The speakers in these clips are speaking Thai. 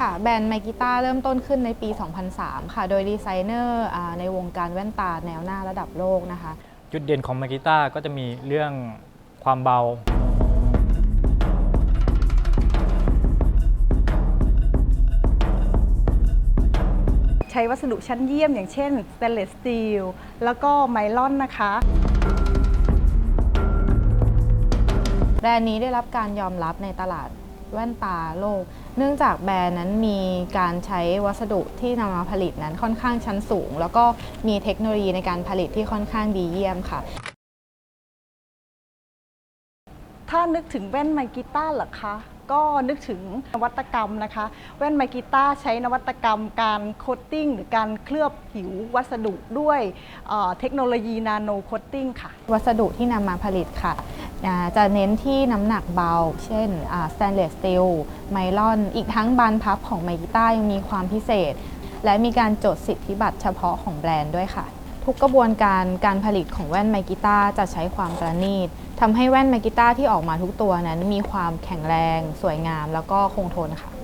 ค่ะแบรนด์ไมกิต้าเริ่มต้นขึ้นในปี 2003 ค่ะ โดยดีไซเนอร์อ่าในวงการแว่นตาแนวหน้าระดับโลกนะคะ จุดเด่นของมากิต้าก็จะมีเรื่องความเบา ใช้วัสดุชั้นเยี่ยมอย่างเช่น stainless steel แล้วก็ไมลอนนะคะแบรนด์นี้ได้รับการยอมรับในตลาด แว่นตาโลก เนื่องจากแบรนด์นั้นมีการใช้วัสดุที่นำมาผลิตนั้นค่อนข้างชั้นสูง แล้วก็มีเทคโนโลยีในการผลิตที่ค่อนข้างดีเยี่ยมค่ะ ถ้านึกถึงแว่นไมกิต้าเหรอคะก็นึกถึงนวัตกรรมนะคะ แว่นไมกิต้าใช้นวัตกรรมการโคตติ้งหรือการเคลือบผิววัสดุด้วยเอ่อเทคโนโลยีนาโนโคตติ้งค่ะ วัสดุที่นำมาผลิตค่ะอ่า จะเน้นที่น้ำหนักเบา เช่นสแตนเลสสตีลไมลอน อีกทั้งบานพับของไมกิต้ายังมีความพิเศษ และมีการจดสิทธิบัตรเฉพาะของแบรนด์ด้วยค่ะ ทุกกระบวนการการผลิตของแว่นไมกิต้าจะใช้ความประณีตทำให้แว่นไมกิต้าที่ออกมาทุกตัวนั้นมีความแข็งแรง สวยงาม แล้วก็คงทนค่ะ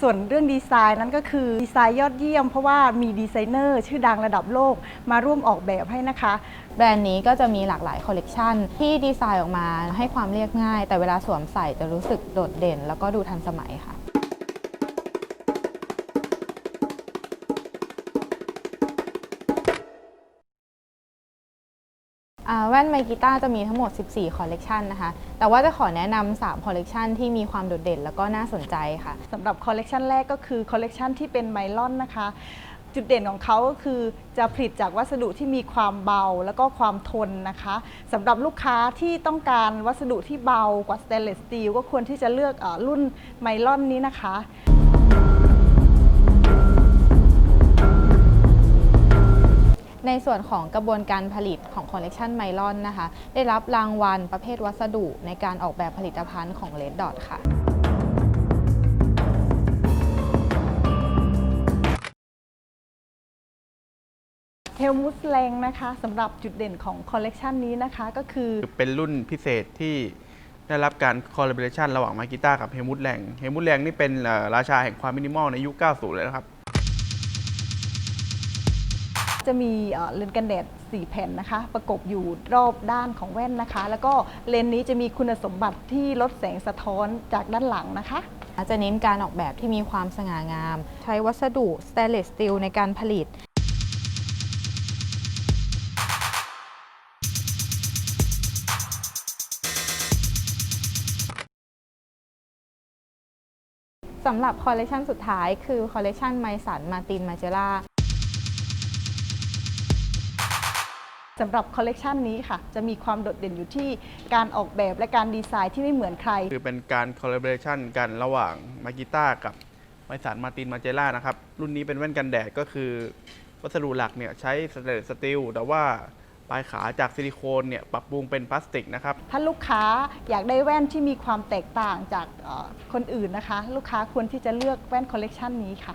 ส่วนเรื่องดีไซน์นั้นก็คือดีไซน์ยอดเยี่ยม เพราะว่ามีดีไซเนอร์ชื่อดังระดับโลกมาร่วมออกแบบให้นะคะ แบรนด์นี้ก็จะมีหลากหลายคอลเลกชันที่ดีไซน์ออกมาให้ความเรียบง่าย แต่เวลาสวมใส่จะรู้สึกโดดเด่น แล้วก็ดูทันสมัยค่ะ แว่นไมกิต้าจะมีทั้งหมด 14 คอลเลกชันนะคะ แต่ว่าจะขอแนะนำ3คอลเลกชันที่มีความโดดเด่นแล้วก็น่าสนใจค่ะสำหรับคอลเลกชันแรกก็คือคอลเลกชันที่เป็นไมลอนนะคะ จุดเด่นของเขาก็คือจะผลิตจากวัสดุที่มีความเบาแล้วก็ความทนนะคะสำหรับลูกค้าที่ต้องการวัสดุที่เบากว่าสเตนเลสสตีลก็ควรที่จะเลือกอรุ่นไมลอนนี้นะคะ ส่วนของกระบวนการผลิตของคอลเลกชันไมลอนนะคะ ได้รับรางวัลประเภทวัสดุในการออกแบบผลิตภัณฑ์ของ Red Dot ค่ะเฮลมุสแลงนะคะสำหรับจุดเด่นของคอลเลกชันนี้นะคะก็คือคือเป็นรุ่นพิเศษที่ได้รับการคอลลาบอร์ชันระหว่างมากิต้ากับเฮมุตแรงเฮมุตแรงนี่เป็นเอ่อราชาแห่งความมินิมอลในยุค 90 เลยนะครับ จะมีเลนส์กันแดด 4 แผ่นนะคะ ประกบอยู่รอบด้านของแว่นนะคะ แล้วก็เลนส์นี้จะมีคุณสมบัติที่ลดแสงสะท้อนจากด้านหลังนะคะจะเน้นการออกแบบที่มีความสง่างาม ใช้วัสดุสเตนเลสสตีลในการผลิตสำหรับคอลเลกชันสุดท้ายคือคอลเลกชันไมสันมาตินมาเจล่า สำหรับคอลเลกชันนี้ค่ะ จะมีความโดดเด่นอยู่ที่การออกแบบและการดีไซน์ที่ไม่เหมือนใคร คือเป็นการคอลลาบอร์ชันกันระหว่างมากิต้ากับไมสันมาตินมาเจล่านะครับ รุ่นนี้เป็นแว่นกันแดดก็คือ วัสดุหลักเนี่ยใช้สเตนเลสสตีลแต่ว่าปลายขาจากซิลิโคนเนี่ยปรับปรุงเป็นพลาสติกนะครับ ถ้าลูกค้าอยากได้แว่นที่มีความแตกต่างจากเอ่อคนอื่นนะคะ ลูกค้าควรที่จะเลือกแว่นคอลเลกชันนี้ค่ะ